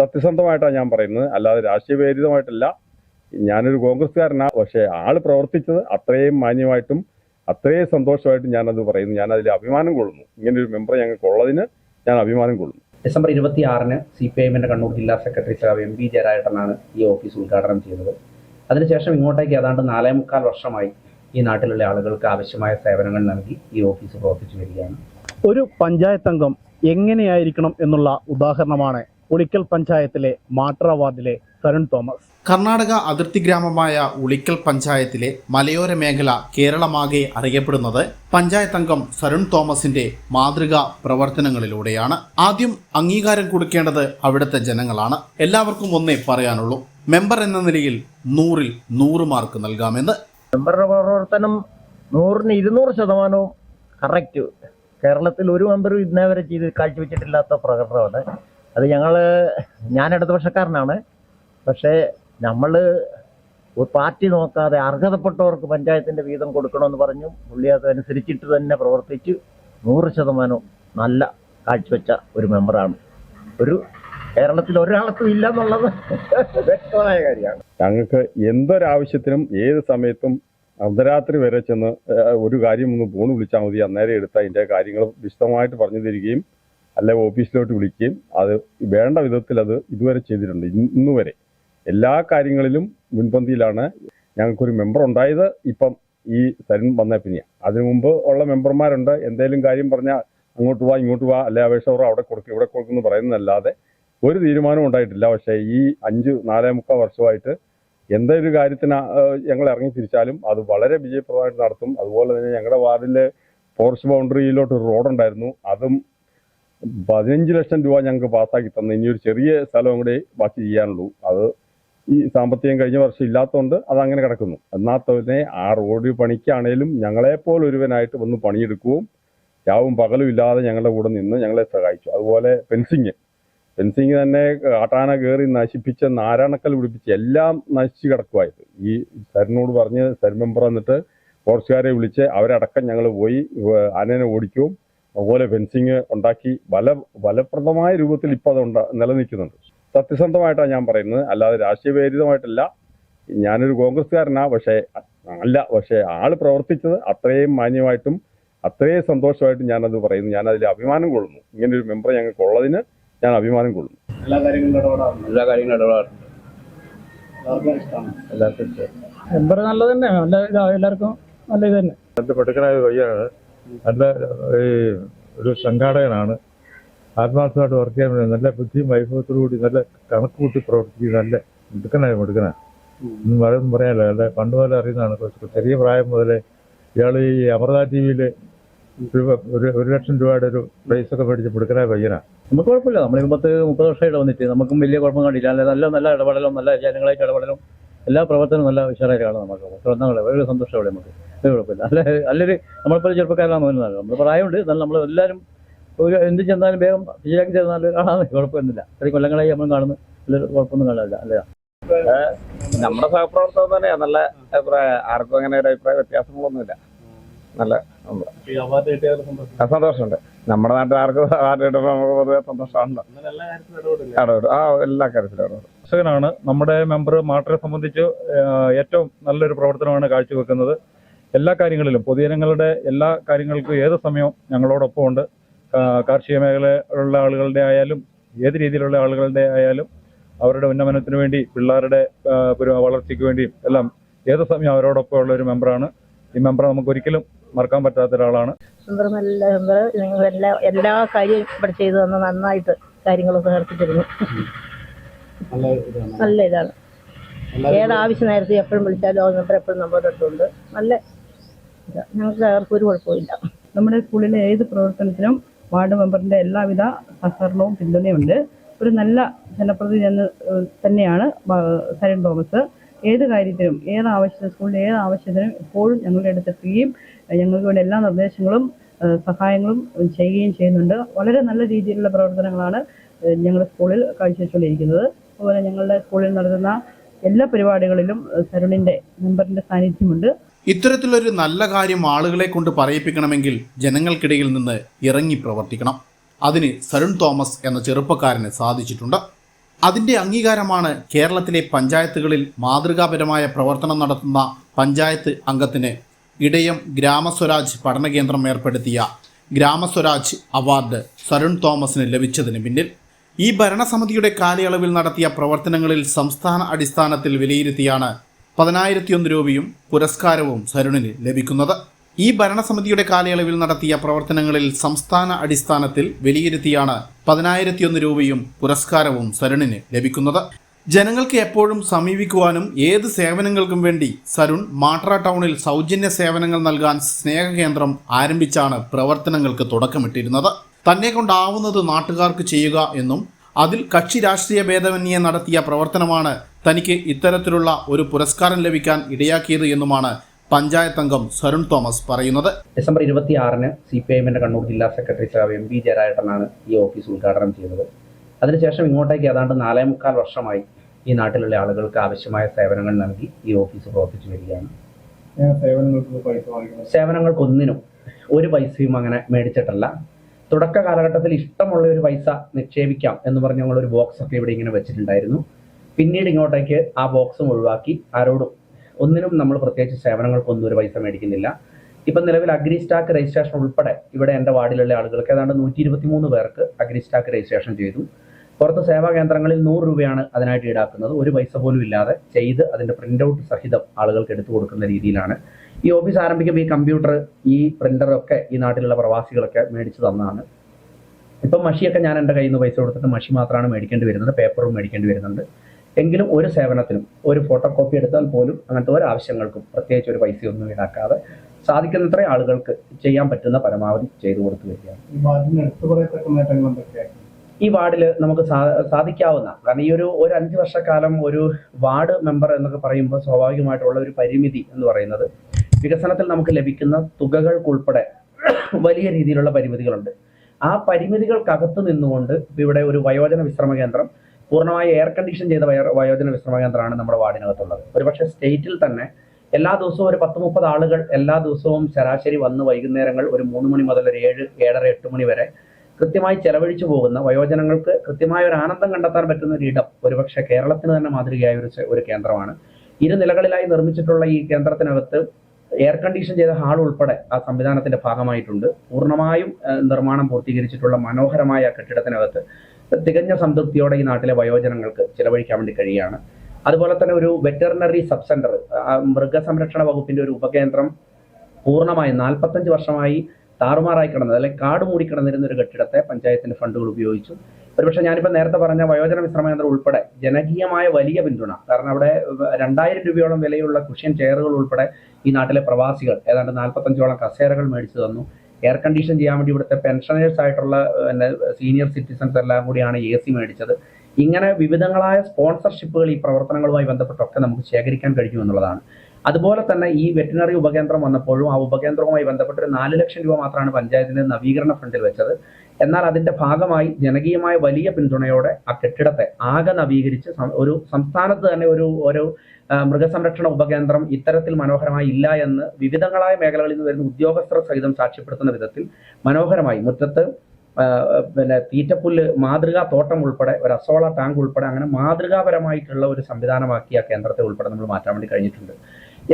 സത്യസന്ധമായിട്ടാണ് ഞാൻ പറയുന്നത്. അല്ലാതെ രാഷ്ട്രീയ പ്രേരിതമായിട്ടല്ല ഞാനൊരു കോൺഗ്രസ്സുകാരനാണ് പക്ഷേ ആൾ പ്രവർത്തിച്ചത് അത്രയും മാന്യമായിട്ടും അത്രയും സന്തോഷമായിട്ടും ഞാനത് പറയുന്നു. ഞാൻ അതിൽ അഭിമാനം കൊള്ളുന്നു. ഇങ്ങനെ ഒരു മെമ്പർ ഞങ്ങൾക്ക് ഉള്ളതിന് ഞാൻ അഭിമാനം കൊള്ളുന്നു. ഡിസംബർ ഇരുപത്തി ആറിന് സി പി എമ്മിന്റെ കണ്ണൂർ ജില്ലാ സെക്രട്ടറി സഖാവ് എം പി ജയരാജനാണ് ഈ ഓഫീസ് ഉദ്ഘാടനം ചെയ്തത് അതിനുശേഷം ഇങ്ങോട്ടേക്ക് ഏതാണ്ട് നാലേ മുക്കാൽ വർഷമായി ഈ നാട്ടിലുള്ള ആളുകൾക്ക് ആവശ്യമായ സേവനങ്ങൾ നൽകി ഈ ഓഫീസ് പ്രവർത്തിച്ചു വരികയാണ്. ഒരു പഞ്ചായത്ത് അംഗം എങ്ങനെയായിരിക്കണം എന്നുള്ള ഉദാഹരണമാണ് ഉളിക്കൽ പഞ്ചായത്തിലെ മാട്ര വാർഡിലെ സരൺ തോമസ്. കർണാടക അതിർത്തി ഗ്രാമമായ ഉളിക്കൽ പഞ്ചായത്തിലെ മലയോര മേഖല കേരളമാകെ അറിയപ്പെടുന്നത് പഞ്ചായത്ത് അംഗം സരുൺ തോമസിന്റെ മാതൃകാ പ്രവർത്തനങ്ങളിലൂടെയാണ്. ആദ്യം അംഗീകാരം കൊടുക്കേണ്ടത് അവിടുത്തെ ജനങ്ങളാണ്. എല്ലാവർക്കും ഒന്നേ പറയാനുള്ളൂ. മെമ്പർ എന്ന നിലയിൽ നൂറിൽ നൂറ് മാർക്ക് നൽകാമെന്ന്. മെമ്പറുടെ പ്രവർത്തനം നൂറിന് ഇരുന്നൂറ് ശതമാനവും കറക്റ്റ്. കേരളത്തിൽ ഒരു മെമ്പറും ഇന്നേ വരെ ചെയ്ത് കാഴ്ചവെച്ചിട്ടില്ലാത്ത പ്രകടനമാണ്. അത് ഞങ്ങൾ ഞാൻ ഇടതുപക്ഷക്കാരനാണ്. പക്ഷേ നമ്മൾ ഒരു പാർട്ടി നോക്കാതെ അർഹതപ്പെട്ടവർക്ക് പഞ്ചായത്തിന്റെ വീതം കൊടുക്കണമെന്ന് പറഞ്ഞു പുള്ളി അതനുസരിച്ചിട്ട് തന്നെ പ്രവർത്തിച്ച്. നൂറ് ശതമാനവും നല്ല കാഴ്ചവെച്ച ഒരു മെമ്പറാണ്. ഒരു കേരളത്തിൽ ഒരാൾക്കും ഇല്ല എന്നുള്ളത് വ്യക്തമായ കാര്യമാണ്. ഞങ്ങൾക്ക് എന്തൊരാവശ്യത്തിനും ഏത് സമയത്തും അർദ്ധരാത്രി വരെ ചെന്ന് ഒരു കാര്യം ഒന്ന് ഫോൺ വിളിച്ചാൽ മതി. അന്നേരം എടുത്ത് അതിന്റെ കാര്യങ്ങൾ വിശദമായിട്ട് പറഞ്ഞു തരികയും അല്ലെ ഓഫീസിലോട്ട് വിളിക്കുകയും അത് വേണ്ട വിധത്തിൽ അത് ഇതുവരെ ചെയ്തിട്ടുണ്ട്. ഇന്ന് വരെ എല്ലാ കാര്യങ്ങളിലും മുൻപന്തിയിലാണ് ഞങ്ങൾക്കൊരു മെമ്പർ ഉണ്ടായത്. ഇപ്പം ഈ സരൺ വന്ന പിന്നെയാണ് അതിനു മുമ്പ് ഉള്ള മെമ്പർമാരുണ്ട്. എന്തെങ്കിലും കാര്യം പറഞ്ഞാൽ അങ്ങോട്ട് പോവാ ഇങ്ങോട്ട് പോവാ അല്ലെ അപേക്ഷ പറ അവിടെ കൊടുക്കും ഇവിടെ കൊടുക്കുന്നു പറയുന്നതല്ലാതെ ഒരു തീരുമാനവും ഉണ്ടായിട്ടില്ല. പക്ഷേ ഈ അഞ്ച് നാലേ മുക്കാൽ വർഷമായിട്ട് എന്തൊരു കാര്യത്തിന് ഞങ്ങൾ ഇറങ്ങി തിരിച്ചാലും അത് വളരെ വിജയപ്രദമായിട്ട് നടത്തും. അതുപോലെ തന്നെ ഞങ്ങളുടെ വാർഡിലെ ഫോറസ്റ്റ് ബൗണ്ടറിയിലോട്ട് റോഡുണ്ടായിരുന്നു. അതും പതിനഞ്ച് ലക്ഷം രൂപ ഞങ്ങൾക്ക് പാസ്സാക്കി തന്നു. ഇനി ഒരു ചെറിയ സ്ഥലവും കൂടെ ബാക്കി ചെയ്യാനുള്ളൂ. അത് ഈ സാമ്പത്തികം കഴിഞ്ഞ വർഷം ഇല്ലാത്തതുകൊണ്ട് അത് അങ്ങനെ കിടക്കുന്നു. എന്നാൽ തന്നെ ആ റോഡ് പണിക്കാണേലും ഞങ്ങളെപ്പോലെ ഒരുവനായിട്ട് വന്ന് പണിയെടുക്കുകയും രാവും പകലും ഇല്ലാതെ ഞങ്ങളുടെ കൂടെ നിന്ന് ഞങ്ങളെ സഹായിച്ചു. അതുപോലെ ഫെൻസിങ്. ഫെൻസിങ് തന്നെ കാട്ടാന കയറി നശിപ്പിച്ച നാരായണക്കൽ പിടിപ്പിച്ച് എല്ലാം നശിച്ചു കിടക്കുമായിരുന്നു ഈ സരിനോട് പറഞ്ഞ് സരി മെമ്പർ എന്നിട്ട് ഫോറസ്റ്റുകാരെ വിളിച്ച് അവരടക്കം ഞങ്ങൾ പോയി ആനേനെ ഓടിക്കും. അതുപോലെ ഫെൻസിങ് ഉണ്ടാക്കി ബല ഫലപ്രദമായ രൂപത്തിൽ ഇപ്പോൾ അത് നിലനിൽക്കുന്നുണ്ട്. സത്യസന്ധമായിട്ടാണ് ഞാൻ പറയുന്നത്. അല്ലാതെ രാഷ്ട്രീയ പ്രേരിതമായിട്ടല്ല ഞാനൊരു കോൺഗ്രസ്സുകാരനാ പക്ഷേ അല്ല പക്ഷേ ആൾ പ്രവർത്തിച്ചത് അത്രയും മാന്യമായിട്ടും അത്രയും സന്തോഷമായിട്ടും ഞാനത് പറയുന്നു. ഞാൻ അതിൽ അഭിമാനം കൊള്ളുന്നു. ഇങ്ങനെ ഒരു മെമ്പർ ഞങ്ങൾക്ക് ഉള്ളതിന് ഞാൻ അഭിമാനം കൊള്ളുന്നു. എല്ലാ കാര്യങ്ങളും ഇടപെടാറുണ്ട്. എല്ലാ കാര്യങ്ങളും ഇടപെടാറുണ്ട്. എല്ലാവർക്കും മെമ്പർ നല്ലത് തന്നെ നല്ല എല്ലാവർക്കും നല്ല ഇത് തന്നെ. എന്റെ പെട്ടുക്കനായ നല്ല ഈ ഒരു സംഘാടകനാണ്. ആത്മാർത്ഥമായിട്ട് വർക്ക് ചെയ്യാൻ നല്ല ബുദ്ധിയും വൈഭവത്തോടുകൂടി നല്ല കണക്ക് കൂട്ടി പ്രവർത്തിക്കുന്ന നല്ല മിടുക്കനായ മിടുക്കനാ. ഒന്നും പറയാനല്ല. നല്ല പണ്ട് മുതലേ അറിയുന്നതാണ്. ചെറിയ പ്രായം മുതലേ ഇയാൾ ഈ അമൃത ടി വിയിൽ ഒരു ഒരു ലക്ഷം രൂപയുടെ ഒരു പ്രൈസ് ഒക്കെ മേടിച്ച് മിടുക്കനായ പയ്യനാണ് നമുക്ക് കുഴപ്പമില്ല. നമ്മൾ പത്ത് മുപ്പത് വർഷമായിട്ട് വന്നിട്ട് നമുക്കും വലിയ കുഴപ്പം കണ്ടില്ല അല്ലെ നല്ല നല്ല ഇടപെടലും നല്ല ജനങ്ങളായിട്ട് ഇടപെടലും. എല്ലാ പ്രവർത്തനവും നല്ല ഉഷാറായിട്ട് കാണാം നമുക്ക്. പ്രവർത്തനങ്ങളെ. വളരെ സന്തോഷമാണ് നമുക്ക്. ഒരു കുഴപ്പമില്ല. അല്ല നല്ലൊരു നമ്മളിപ്പോൾ ചെറുപ്പക്കാരാണ് തോന്നുന്നത് നമ്മൾ പ്രായമുണ്ട്. എന്നാലും നമ്മൾ എല്ലാവരും ഒരു എന്ത് ചെന്നാലും വേഗം ശരിയാക്കി ചെന്നാലും കാണാതെ കുഴപ്പമൊന്നുമില്ല. ഇത്രയും കൊല്ലങ്ങളായി നമ്മൾ കാണുന്നു. നല്ലൊരു കുഴപ്പമൊന്നും കാണില്ല അല്ലേ? നമ്മുടെ സഹപ്രവർത്തകർ തന്നെയാ നല്ല അഭിപ്രായം. ആർക്കും അങ്ങനെ ഒരു അഭിപ്രായ വ്യത്യാസങ്ങളൊന്നുമില്ല. നല്ല സന്തോഷമുണ്ട്. നമ്മുടെ നാട്ടിൽ ആർക്ക് ആരുടെ കിട്ടുമ്പോൾ നമുക്ക് പൊതുവെ സന്തോഷമാണല്ലോ ഇടപെടും. ആ എല്ലാ കാര്യത്തിലും ഇടപെടും. കർഷകനാണ് നമ്മുടെ മെമ്പർ മാട്ടറെ സംബന്ധിച്ച് ഏറ്റവും നല്ലൊരു പ്രവർത്തനമാണ് കാഴ്ചവെക്കുന്നത്. എല്ലാ കാര്യങ്ങളിലും പൊതുജനങ്ങളുടെ എല്ലാ കാര്യങ്ങൾക്കും ഏത് സമയവും ഞങ്ങളോടൊപ്പം ഉണ്ട് കാർഷിക മേഖലയിലുള്ള ആളുകളുടെ ആയാലും ഏത് രീതിയിലുള്ള ആളുകളുടെ ആയാലും അവരുടെ ഉന്നമനത്തിന് വേണ്ടി പിള്ളേരുടെ വളർച്ചയ്ക്ക് വേണ്ടിയും എല്ലാം ഏത് സമയം അവരോടൊപ്പം ഉള്ള ഒരു മെമ്പറാണ്. ഈ മെമ്പറെ നമുക്ക് ഒരിക്കലും മറക്കാൻ പറ്റാത്ത ഒരാളാണ്. സുന്ദരം നല്ല നിങ്ങൾ എല്ലാ എല്ലാ കാര്യവും ഇവിടെ ചെയ്തു തന്ന നന്നായിട്ട് കാര്യങ്ങളൊക്കെ നടത്തിത്തരുന്നു നല്ല ഇതാണ്. ഏത് ആവശ്യം നേരത്തെ എപ്പോഴും വിളിച്ചാലും ആ നമ്പർ എപ്പോഴും നമ്പർ അടുത്തുണ്ട് നല്ല. ഞങ്ങൾക്ക് ആർക്കും ഒരു കുഴപ്പമില്ല നമ്മുടെ സ്കൂളിലെ ഏത് പ്രവർത്തനത്തിനും വാർഡ് മെമ്പറിന്റെ എല്ലാവിധ സഹകരണവും പിന്തുണയുണ്ട് ഒരു നല്ല ജനപ്രതിനിധി എന്ന് തന്നെയാണ് സരൺ തോമസ്. ഏത് കാര്യത്തിനും ഏത് ആവശ്യത്തിനും സ്കൂളിലെ ഏത് ആവശ്യത്തിനും എപ്പോഴും ഞങ്ങളുടെ അടുത്തെത്തുകയും ഞങ്ങൾക്ക് വേണ്ട എല്ലാ നിർദ്ദേശങ്ങളും സഹായങ്ങളും ചെയ്യുകയും ചെയ്യുന്നുണ്ട്. വളരെ നല്ല രീതിയിലുള്ള പ്രവർത്തനങ്ങളാണ് ഞങ്ങളുടെ സ്കൂളിൽ കാഴ്ചവെച്ചുകൊണ്ടിരിക്കുന്നത്. അതുപോലെ ഞങ്ങളുടെ സ്കൂളിൽ നടത്തുന്ന എല്ലാ പരിപാടികളിലും സരുണിന്റെ മെമ്പറിന്റെ സാന്നിധ്യമുണ്ട്. ഇത്തരത്തിലൊരു നല്ല കാര്യം ആളുകളെ കൊണ്ട് പറയിപ്പിക്കണമെങ്കിൽ ജനങ്ങൾക്കിടയിൽ നിന്ന് ഇറങ്ങി പ്രവർത്തിക്കണം. അതിന് സരുൺ തോമസ് എന്ന ചെറുപ്പക്കാരന് സാധിച്ചിട്ടുണ്ട്. അതിന്റെ അംഗീകാരമാണ് കേരളത്തിലെ പഞ്ചായത്തുകളിൽ മാതൃകാപരമായ പ്രവർത്തനം നടത്തുന്ന പഞ്ചായത്ത് അംഗത്തിന് ഇടയം ഗ്രാമസ്വരാജ് പഠനകേന്ദ്രം ഏർപ്പെടുത്തിയ ഗ്രാമസ്വരാജ് അവാർഡ് സരുൺ തോമസിന് ലഭിച്ചതിന് പിന്നിൽ ഈ ഭരണസമിതിയുടെ കാലയളവിൽ നടത്തിയ പ്രവർത്തനങ്ങളിൽ സംസ്ഥാന അടിസ്ഥാനത്തിൽ വിലയിരുത്തിയാണ് പതിനായിരത്തിയൊന്ന് രൂപയും പുരസ്കാരവും സരുണിന് ലഭിക്കുന്നത്. ഈ ഭരണസമിതിയുടെ കാലയളവിൽ നടത്തിയ പ്രവർത്തനങ്ങളിൽ സംസ്ഥാന അടിസ്ഥാനത്തിൽ വിലയിരുത്തിയാണ് പതിനായിരത്തിയൊന്ന് രൂപയും പുരസ്കാരവും സരുണിന് ലഭിക്കുന്നത്. ജനങ്ങൾക്ക് എപ്പോഴും സമീപിക്കുവാനും ഏത് സേവനങ്ങൾക്കും വേണ്ടി സരുൺ മാട്ര ടൗണിൽ സൗജന്യ സേവനങ്ങൾ നൽകാൻ സ്നേഹകേന്ദ്രം ആരംഭിച്ചാണ് പ്രവർത്തനങ്ങൾക്ക് തുടക്കമിട്ടിരുന്നത്. തന്നെ കൊണ്ടാവുന്നത് നാട്ടുകാർക്ക് ചെയ്യുക എന്നും അതിൽ കക്ഷി രാഷ്ട്രീയ ഭേദമന്യെ നടത്തിയ പ്രവർത്തനമാണ് തനിക്ക് ഇത്തരത്തിലുള്ള ഒരു പുരസ്കാരം ലഭിക്കാൻ ഇടയാക്കിയത് എന്നുമാണ് പഞ്ചായത്ത് അംഗം സരുൺ തോമസ് പറയുന്നത്. ഡിസംബർ ഇരുപത്തി ആറിന് സി പി ഐ എമ്മിന്റെ കണ്ണൂർ ജില്ലാ സെക്രട്ടറി എം പി ജയരാജനാണ് ഈ ഓഫീസ് ഉദ്ഘാടനം ചെയ്തത് അതിനുശേഷം ഇങ്ങോട്ടേക്ക് ഏതാണ്ട് നാലേ മുക്കാൽ വർഷമായി ഈ നാട്ടിലുള്ള ആളുകൾക്ക് ആവശ്യമായ സേവനങ്ങൾ നൽകി ഈ ഓഫീസ് പ്രവർത്തിച്ചു വരികയാണ്. സേവനങ്ങൾക്കൊന്നിനും ഒരു പൈസയും അങ്ങനെ മേടിച്ചിട്ടല്ല. തുടക്ക കാലഘട്ടത്തിൽ ഇഷ്ടമുള്ള ഒരു പൈസ നിക്ഷേപിക്കാം എന്ന് പറഞ്ഞ് ഞങ്ങൾ ഒരു ബോക്സ് ഒക്കെ ഇവിടെ ഇങ്ങനെ വെച്ചിട്ടുണ്ടായിരുന്നു. പിന്നീട് ഇങ്ങോട്ടേക്ക് ആ ബോക്സും ഒഴിവാക്കി ആരോടും ഒന്നിനും നമ്മൾ പ്രത്യേകിച്ച് സേവനങ്ങൾക്കൊന്നും ഒരു പൈസ മേടിക്കുന്നില്ല. ഇപ്പം നിലവിൽ അഗ്രി സ്റ്റാക്ക് രജിസ്ട്രേഷൻ ഉൾപ്പെടെ ഇവിടെ എന്റെ വാർഡിലുള്ള ആളുകൾക്ക് ഏതാണ്ട് നൂറ്റി ഇരുപത്തി മൂന്ന് പേർക്ക് അഗ്രി സ്റ്റാക്ക് രജിസ്ട്രേഷൻ ചെയ്തു. പുറത്ത് സേവാ കേന്ദ്രങ്ങളിൽ നൂറ് രൂപയാണ് അതിനായിട്ട് ഈടാക്കുന്നത്. ഒരു പൈസ പോലും ഇല്ലാതെ ചെയ്ത് അതിന്റെ പ്രിന്റ് ഔട്ട് സഹിതം ആളുകൾക്ക് എടുത്തു കൊടുക്കുന്ന രീതിയിലാണ്. ഈ ഓഫീസ് ആരംഭിക്കുമ്പോൾ ഈ കമ്പ്യൂട്ടർ ഈ പ്രിന്റർ ഒക്കെ ഈ നാട്ടിലുള്ള പ്രവാസികളൊക്കെ മേടിച്ചു തന്നാണ്. ഇപ്പം മഷിയൊക്കെ ഞാൻ എന്റെ കയ്യിൽ നിന്ന് പൈസ കൊടുത്തിട്ട് മഷി മാത്രമാണ് മേടിക്കേണ്ടി വരുന്നത് പേപ്പറും മേടിക്കേണ്ടി വരുന്നുണ്ട്. എങ്കിലും ഒരു സേവനത്തിനും ഒരു ഫോട്ടോ കോപ്പി എടുത്താൽ പോലും അങ്ങനത്തെ ഒരു ആവശ്യങ്ങൾക്കും പ്രത്യേകിച്ച് ഒരു പൈസയൊന്നും ഈടാക്കാതെ സാധിക്കുന്നത്ര ആളുകൾക്ക് ചെയ്യാൻ പറ്റുന്ന പരമാവധി ചെയ്തു കൊടുത്തു വരികയാണ്. ഈ വാർഡിൽ നമുക്ക് സാധിക്കാവുന്ന കാരണം ഈ ഒരു ഒരു അഞ്ച് വർഷക്കാലം ഒരു വാർഡ് മെമ്പർ എന്നൊക്കെ പറയുമ്പോൾ സ്വാഭാവികമായിട്ടുള്ള ഒരു പരിമിതി എന്ന് പറയുന്നത് വികസനത്തിൽ നമുക്ക് ലഭിക്കുന്ന തുകകൾക്കുൾപ്പെടെ വലിയ രീതിയിലുള്ള പരിമിതികളുണ്ട്. ആ പരിമിതികൾക്കകത്ത് നിന്നുകൊണ്ട് ഇവിടെ ഒരു വയോജന വിശ്രമ കേന്ദ്രം പൂർണമായി എയർ കണ്ടീഷൻ ചെയ്ത വയോ- വയോജന വിശ്രമ കേന്ദ്രമാണ് നമ്മുടെ വാർഡിനകത്തുള്ളത്. ഒരുപക്ഷെ സ്റ്റേറ്റിൽ തന്നെ എല്ലാ ദിവസവും ഒരു പത്ത് മുപ്പത് ആളുകൾ എല്ലാ ദിവസവും ശരാശരി വന്ന് വൈകുന്നേരങ്ങൾ ഒരു മൂന്ന് മണി മുതൽ ഒരു ഏഴ് ഏഴര എട്ട് മണി വരെ കൃത്യമായി ചെലവഴിച്ചു പോകുന്ന വയോജനങ്ങൾക്ക് കൃത്യമായ ഒരു ആനന്ദം കണ്ടെത്താൻ പറ്റുന്ന ഒരു ഇടം ഒരുപക്ഷെ കേരളത്തിന് തന്നെ മാതൃകയായ ഒരു ഒരു കേന്ദ്രമാണ്. ഇരു നിലകളിലായി നിർമ്മിച്ചിട്ടുള്ള ഈ കേന്ദ്രത്തിനകത്ത് എയർ കണ്ടീഷൻ ചെയ്ത ഹാൾ ഉൾപ്പെടെ ആ സംവിധാനത്തിന്റെ ഭാഗമായിട്ടുണ്ട്. പൂർണമായും നിർമ്മാണം പൂർത്തീകരിച്ചിട്ടുള്ള മനോഹരമായ കെട്ടിടത്തിനകത്ത് തികഞ്ഞ സംതൃപ്തിയോടെ ഈ നാട്ടിലെ വയോജനങ്ങൾക്ക് ചിലവഴിക്കാൻ വേണ്ടി കഴിയുകയാണ്. അതുപോലെ തന്നെ ഒരു വെറ്ററിനറി സബ് സെന്റർ മൃഗസംരക്ഷണ വകുപ്പിന്റെ ഒരു ഉപകേന്ദ്രം പൂർണമായും നാൽപ്പത്തഞ്ച് വർഷമായി താറുമാറായി കിടന്നത് അല്ലെങ്കിൽ കാട് മൂടി കിടന്നിരുന്ന ഒരു കെട്ടിടത്തെ പഞ്ചായത്തിന്റെ ഫണ്ടുകൾ ഉപയോഗിച്ചു. ഒരുപക്ഷെ ഞാനിപ്പോൾ നേരത്തെ പറഞ്ഞ വയോജന വിശ്രമ കേന്ദ്രം ഉൾപ്പെടെ ജനകീയമായ വലിയ പിന്തുണ കാരണം അവിടെ രണ്ടായിരം രൂപയോളം വിലയുള്ള കുഷ്യൻ ചെയറുകൾ ഉൾപ്പെടെ ഈ നാട്ടിലെ പ്രവാസികൾ ഏതാണ്ട് നാൽപ്പത്തഞ്ചോളം കസേരകൾ മേടിച്ചു തന്നു. എയർ കണ്ടീഷൻ ചെയ്യാൻ വേണ്ടി ഇവിടുത്തെ പെൻഷനേഴ്സ് ആയിട്ടുള്ള സീനിയർ സിറ്റിസൺസ് എല്ലാം കൂടിയാണ് എ സി മേടിച്ചത്. ഇങ്ങനെ വിവിധങ്ങളായ സ്പോൺസർഷിപ്പുകൾ ഈ പ്രവർത്തനങ്ങളുമായി ബന്ധപ്പെട്ടൊക്കെ നമുക്ക് ശേഖരിക്കാൻ കഴിഞ്ഞു എന്നുള്ളതാണ് അതുപോലെ തന്നെ ഈ വെറ്റിനറി ഉപകേന്ദ്രം വന്നപ്പോഴും ആ ഉപകേന്ദ്രവുമായി ബന്ധപ്പെട്ട് ഒരു നാല് ലക്ഷം രൂപ മാത്രമാണ് പഞ്ചായത്തിന്റെ നവീകരണ ഫണ്ടിൽ വെച്ചത്. എന്നാൽ അതിന്റെ ഭാഗമായി ജനകീയമായ വലിയ പിന്തുണയോടെ ആ കെട്ടിടത്തെ ആകെ നവീകരിച്ച് ഒരു സംസ്ഥാനത്ത് തന്നെ ഒരു ഒരു മൃഗസംരക്ഷണ ഉപകേന്ദ്രം ഇത്തരത്തിൽ മനോഹരമായി ഇല്ല എന്ന് വിവിധങ്ങളായ മേഖലകളിൽ നിന്ന് വരുന്ന ഉദ്യോഗസ്ഥർ സഹിതം സാക്ഷ്യപ്പെടുത്തുന്ന വിധത്തിൽ മനോഹരമായി മുറ്റത്ത് പിന്നെ തീറ്റപ്പുല്ല് മാതൃകാ തോട്ടം ഉൾപ്പെടെ ഒരു അസോള ടാങ്ക് ഉൾപ്പെടെ അങ്ങനെ മാതൃകാപരമായിട്ടുള്ള ഒരു സംവിധാനമാക്കി ആ കേന്ദ്രത്തെ ഉൾപ്പെടെ നമ്മൾ മാറ്റാൻ വേണ്ടി കഴിഞ്ഞിട്ടുണ്ട്.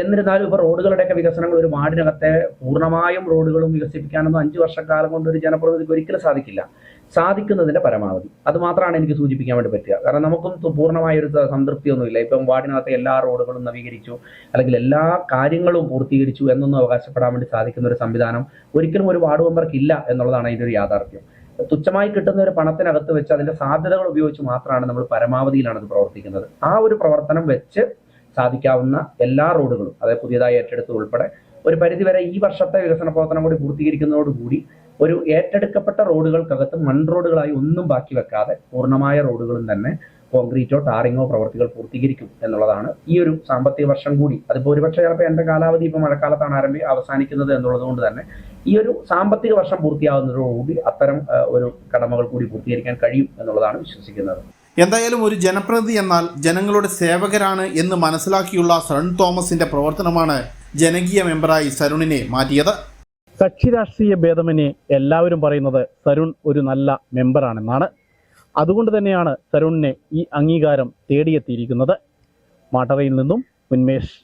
എന്നിരുന്നാലും ഇപ്പോൾ റോഡുകളുടെയൊക്കെ വികസനങ്ങൾ ഒരു വാർഡിനകത്തെ പൂർണമായും റോഡുകളും വികസിപ്പിക്കാനൊന്നും അഞ്ച് വർഷക്കാലം കൊണ്ട് ഒരു ജനപ്രതിനിധിക്ക് ഒരിക്കലും സാധിക്കില്ല. സാധിക്കുന്നതിന്റെ പരമാവധി. അത് മാത്രമാണ് എനിക്ക് സൂചിപ്പിക്കാൻ വേണ്ടി പറ്റുക. കാരണം നമുക്കും പൂർണമായ ഒരു സംതൃപ്തിയൊന്നുമില്ല. ഇപ്പം വാർഡിനകത്തെ എല്ലാ റോഡുകളും നവീകരിച്ചു അല്ലെങ്കിൽ എല്ലാ കാര്യങ്ങളും പൂർത്തീകരിച്ചു എന്നൊന്നും അവകാശപ്പെടാൻ വേണ്ടി സാധിക്കുന്ന ഒരു സംവിധാനം ഒരിക്കലും ഒരു വാർഡ് മെമ്പർക്ക് ഇല്ല എന്നുള്ളതാണ് അതിന്റെ ഒരു യാഥാർത്ഥ്യം. തുച്ഛമായി കിട്ടുന്ന ഒരു പണത്തിനകത്ത് വെച്ച് അതിന്റെ സാധ്യതകൾ ഉപയോഗിച്ച് മാത്രമാണ് നമ്മൾ പരമാവധിയിലാണ് ഇത് പ്രവർത്തിക്കുന്നത്. ആ ഒരു പ്രവർത്തനം വെച്ച് സാധിക്കാവുന്ന എല്ലാ റോഡുകളും അതായത് പുതിയതായി ഏറ്റെടുത്ത് ഉൾപ്പെടെ ഒരു പരിധിവരെ ഈ വർഷത്തെ വികസന പ്രവർത്തനം കൂടി പൂർത്തീകരിക്കുന്നതോടുകൂടി ഒരു ഏറ്റെടുക്കപ്പെട്ട റോഡുകൾക്കകത്ത് മൺ റോഡുകളായി ഒന്നും ബാക്കി വെക്കാതെ പൂർണമായ റോഡുകളും തന്നെ കോൺക്രീറ്റോ ടാറിങ്ങോ പ്രവർത്തികൾ പൂർത്തീകരിക്കും എന്നുള്ളതാണ് ഈ ഒരു സാമ്പത്തിക വർഷം കൂടി. അതിപ്പോൾ ഒരുപക്ഷെ ചിലപ്പോൾ എന്റെ കാലാവധി ഇപ്പോൾ മഴക്കാലത്താണ് ആരംഭി അവസാനിക്കുന്നത് എന്നുള്ളത് കൊണ്ട് തന്നെ ഈ ഒരു സാമ്പത്തിക വർഷം പൂർത്തിയാവുന്നതോടുകൂടി അത്തരം ഒരു കടമകൾ കൂടി പൂർത്തീകരിക്കാൻ കഴിയും എന്നുള്ളതാണ് വിശ്വസിക്കുന്നത്. എന്തായാലും ഒരു ജനപ്രതിനിധി എന്നാൽ ജനങ്ങളുടെ സേവകരാണ് എന്ന് മനസ്സിലാക്കിയുള്ള സരൺ തോമസിന്റെ പ്രവർത്തനമാണ് ജനകീയ മെമ്പറായി സരുണിനെ മാറ്റിയത്. കക്ഷി രാഷ്ട്രീയ ഭേദമന്യേ എല്ലാവരും പറയുന്നത് സരുൺ ഒരു നല്ല മെമ്പറാണെന്നാണ്. അതുകൊണ്ട് തന്നെയാണ് സരുണിനെ ഈ അംഗീകാരം തേടിയെത്തിയിരിക്കുന്നത്. മാട്ടറയിൽ നിന്നും ഉന്മേഷ്.